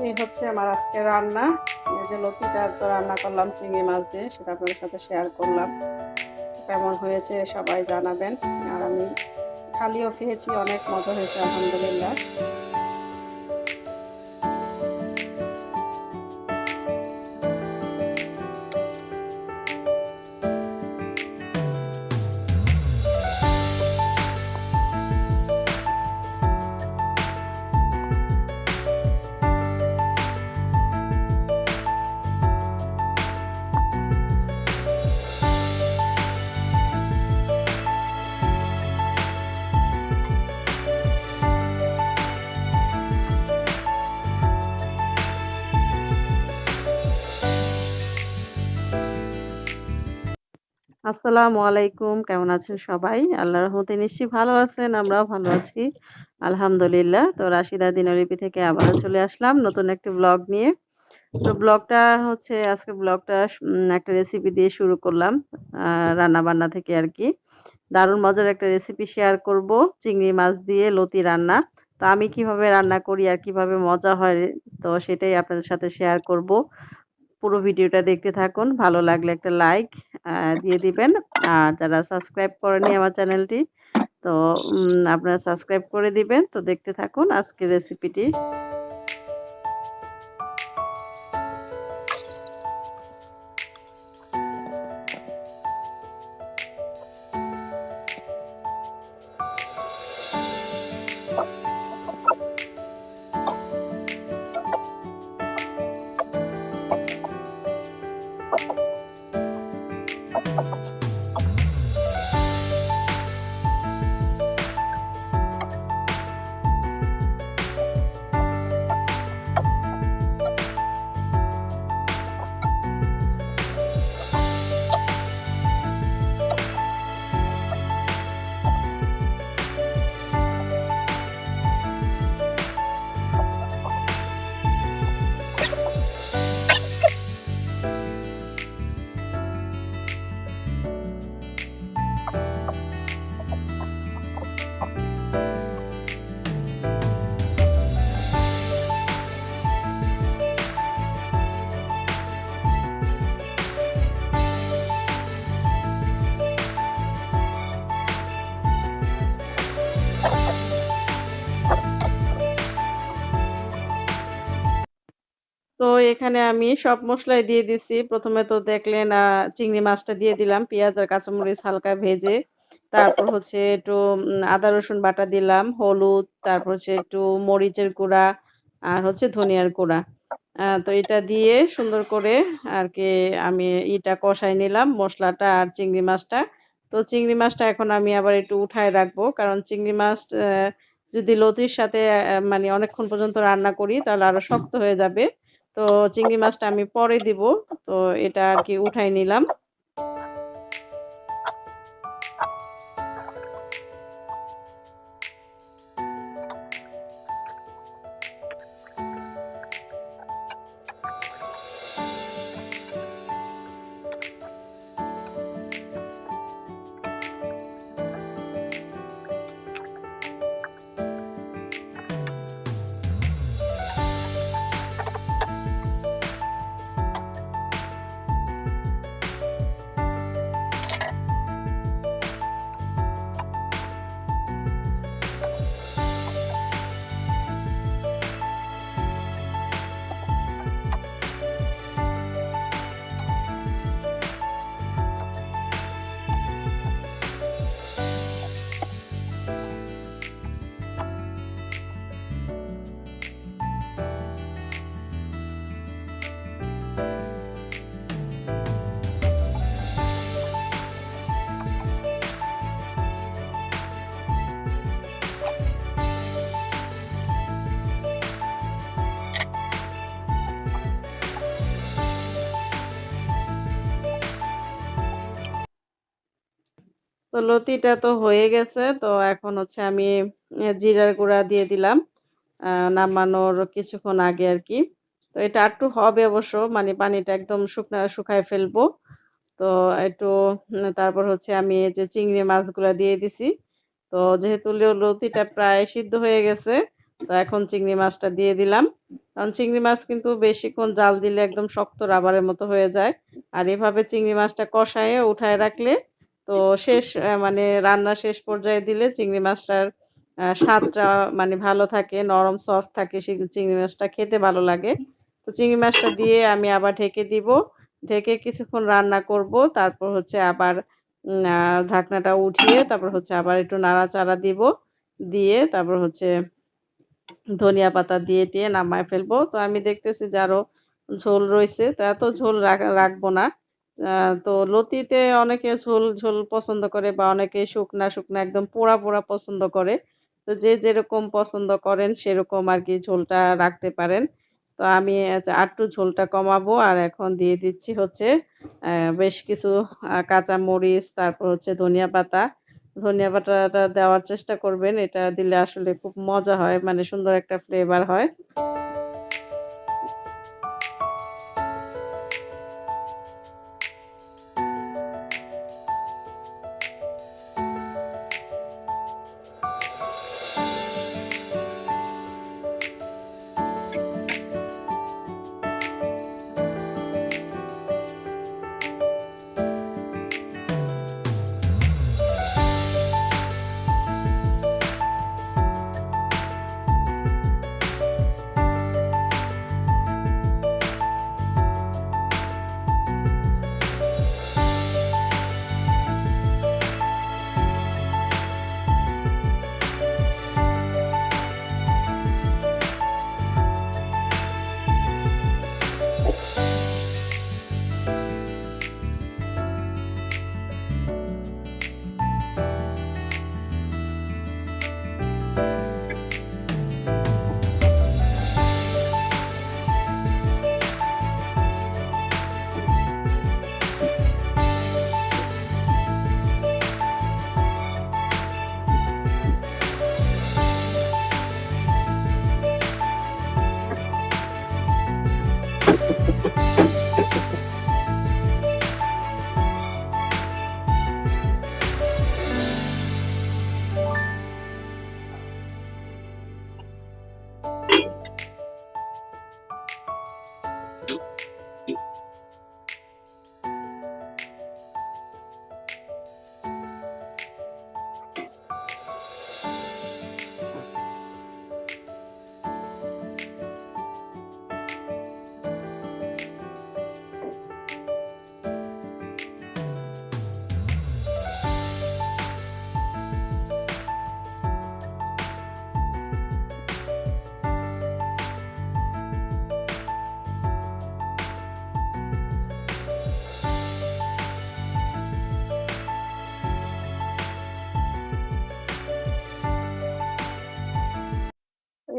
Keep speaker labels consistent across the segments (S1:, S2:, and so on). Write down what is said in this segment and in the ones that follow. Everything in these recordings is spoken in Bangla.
S1: এই হচ্ছে আমার আজকে রান্না। এই যে লতিটা তো রান্না করলাম, চিংড়ি মাছ দিয়ে, সেটা আপনাদের সাথে শেয়ার করলাম। কেমন হয়েছে সবাই জানাবেন। আর আমি খালিও খেয়েছি, অনেক মজা হয়েছে, আলহামদুলিল্লাহ। আসসালামু আলাইকুম, কেমন আছেন সবাই? আল্লাহর রহমতে নিশ্চয়ই ভালো আছেন, আমরাও ভালো আছি। আলহামদুলিল্লাহ, তো রাশিদা দিনলিপি থেকে আবারও চলে আসলাম নতুন একটি ব্লগ নিয়ে। তো ব্লগটা হচ্ছে, আজকে ব্লগটা একটা রেসিপি দিয়ে শুরু করলাম রান্না বান্না থেকে আর কি। দারুণ মজার একটা রেসিপি শেয়ার করব, চিংড়ি মাছ দিয়ে লতি রান্না। তো আমি কীভাবে রান্না করি আর কীভাবে মজা হয়, তো সেটাই আপনাদের সাথে শেয়ার করব। পুরো ভিডিওটা দেখতে থাকুন। ভালো লাগলে একটা লাইক দিয়ে দিবেন। আর যারা সাবস্ক্রাইব করেনি আমার চ্যানেলটি, তো আপনারা সাবস্ক্রাইব করে দিবেন। তো দেখতে থাকুন আজকের রেসিপিটি এখানে আমি সব মশলাই দিয়ে দিছি। প্রথমে তো দেখলেন চিংড়ি মাছটা দিয়ে দিলাম, পেঁয়াজ আর কাঁচামরিচ হালকা ভেজে। তারপর হচ্ছে একটু আদা, রসুন বাটা দিলাম, হলুদ, তারপর হচ্ছে একটু মরিচের গুঁড়া আর হচ্ছে ধনিয়ার গুঁড়া। তো এটা দিয়ে সুন্দর করে আর কি আমি ইটা কষাই নিলাম মশলাটা আর চিংড়ি মাছটা। তো চিংড়ি মাছটা এখন আমি আবার একটু উঠায় রাখব, কারণ চিংড়ি মাছ যদি লতির সাথে মানে অনেকক্ষণ পর্যন্ত রান্না করি তাহলে আরও শক্ত হয়ে যাবে। তো চিংড়ি মাছটা আমি পরে দিব। তো এটা আর কি উঠাই নিলাম। লতিটা তো হয়ে গেছে, তো এখন হচ্ছে আমি জিরার গুঁড়া দিয়ে দিলাম নামানোর কিছুক্ষণ আগে আর কি। তো এটা একটু হবে অবশ্য মানে পানিটা একদম শুকনা, শুকায় ফেলব। তো একটু তারপর হচ্ছে আমি যে চিংড়ি মাছগুলো দিয়ে দিছি। তো যেহেতু লতিটা প্রায় সিদ্ধ হয়ে গেছে, তো এখন চিংড়ি মাছটা দিয়ে দিলাম। কারণ চিংড়ি মাছ কিন্তু বেশিক্ষণ জাল দিলে একদম শক্ত রাবারের মতো হয়ে যায়। আর এভাবে চিংড়ি মাছটা কষায়ে, উঠায় রাখলে তো শেষ মানে রান্না শেষ পর্যায়ে দিলে চিংড়ি মাছটার স্বাদটা মানে ভালো থাকে, নরম সফট থাকে সেই চিংড়ি মাছটা খেতে ভালো লাগে। তো চিংড়ি মাছটা দিয়ে আমি আবার ঢেকে দিব। ঢেকে কিছুক্ষণ রান্না করব, তারপর হচ্ছে আবার ঢাকনাটা উঠিয়ে তারপর হচ্ছে আবার একটু নাড়াচাড়া দিব। দিয়ে তারপর হচ্ছে ধনিয়া পাতা দিয়ে টিয়ে নামায় ফেলব। তো আমি দেখতেছি যে আরও ঝোল রয়েছে। তো এত ঝোল রাখ- রাখব না। তো লতিতে অনেকে ঝোল ঝোল পছন্দ করে বা অনেকে শুকনা শুকনা একদম পোড়া পোড়া পছন্দ করে। তো যে যেরকম পছন্দ করেন সেরকম আর কি ঝোলটা রাখতে পারেন। তো আমি আটটু ঝোলটা কমাবো আর এখন দিয়ে দিচ্ছি হচ্ছে বেশ কিছু কাঁচা মরিচ, তারপর হচ্ছে ধনিয়া পাতা। ধনিয়া পাতাটা দেওয়ার চেষ্টা করবেন, এটা দিলে আসলে খুব মজা হয় মানে সুন্দর একটা ফ্লেভার হয়।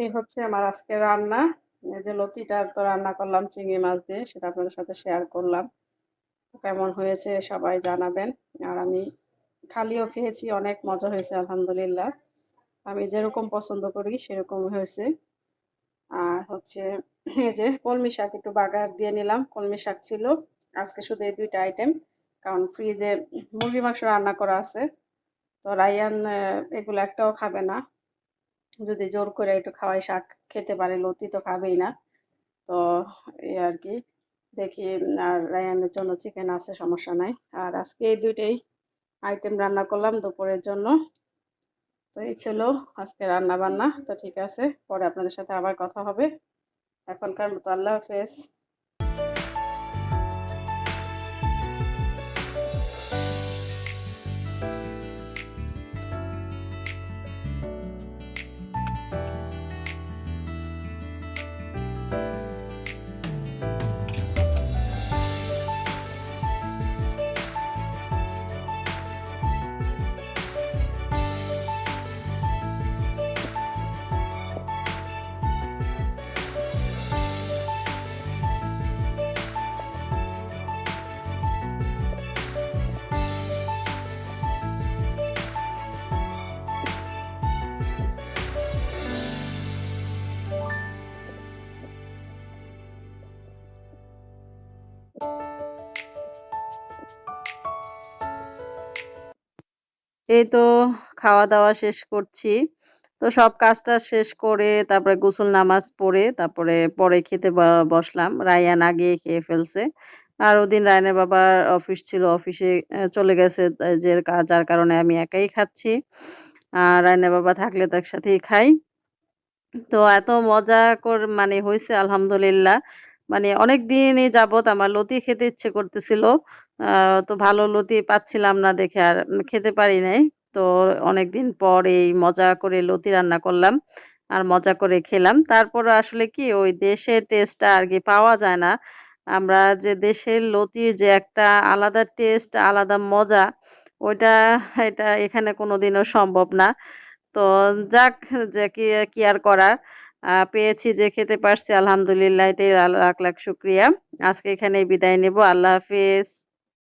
S1: এই হচ্ছে আমার আজকে রান্না। এই যে লতিটা তো রান্না করলাম চিংড়ি মাছ দিয়ে, সেটা আপনাদের সাথে শেয়ার করলাম। কেমন হয়েছে সবাই জানাবেন। আর আমি খালিও খেয়েছি, অনেক মজা হয়েছে, আলহামদুলিল্লাহ। আমি যেরকম পছন্দ করি, সেরকম হয়েছে। আর হচ্ছে এই যে কলমি শাক একটু বাগার দিয়ে নিলাম। কলমি শাক ছিল। আজকে শুধু এই দুইটা আইটেম কারণ ফ্রিজে মুরগি মাংস রান্না করা আছে। তো রায়ান এগুলো একটাও খাবে না। যদি জোর করে একটু খাওয়াই শাক খেতে পারে, লতি তো খাবেই না। তো এই আর কি, দেখি আর রায়ানের জন্য চিকেন আছে, সমস্যা নাই। আর আজকে এই দুইটাই আইটেম রান্না করলাম দুপুরের জন্য। তো এই ছিল আজকে রান্না বান্না তো ঠিক আছে, পরে আপনাদের সাথে আবার কথা হবে। এখনকার মতো আল্লাহ হাফেজ। এই তো খাওয়া দাওয়া শেষ করছি। তো সব কাজটা শেষ করে তারপরে গোসল নামাজ পড়ে তারপরে পরে খেতে বসলাম। রায়ান আগে খেয়ে ফেলছে। আর ওদিন রায়নের বাবার অফিস ছিল। অফিসে চলে গেছে যে যার কারণে আমি একাই খাচ্ছি। আর রায়নের বাবা থাকলে তো একসাথেই খাই। তো এত মজা কর মানে হয়েছে, আলহামদুলিল্লাহ। মানে অনেক দিনই যাবত আমার লতি খেতে ইচ্ছে করতেছিল। তো ভালো লতি পাচ্ছিলাম না দেখে আর খেতে পারি নাই। তো অনেকদিন পর এই মজা করে লতি রান্না করলাম আর মজা করে খেলাম। তারপর আসলে কি, ওই দেশের টেস্টটা আর কি পাওয়া যায় না। আমরা যে দেশের লতির যে একটা আলাদা টেস্ট আলাদা মজা, ওইটা, এটা এখানে কোনোদিনও সম্ভব না। তো যাক, যে কি কি আর করার। পেয়েছি যে খেতে পারছি, আলহামদুলিল্লাহ, এটাই লাখ লাখ শুক্রিয়া। আজকে এখানে বিদায় নেব, আল্লাহ হাফিজ।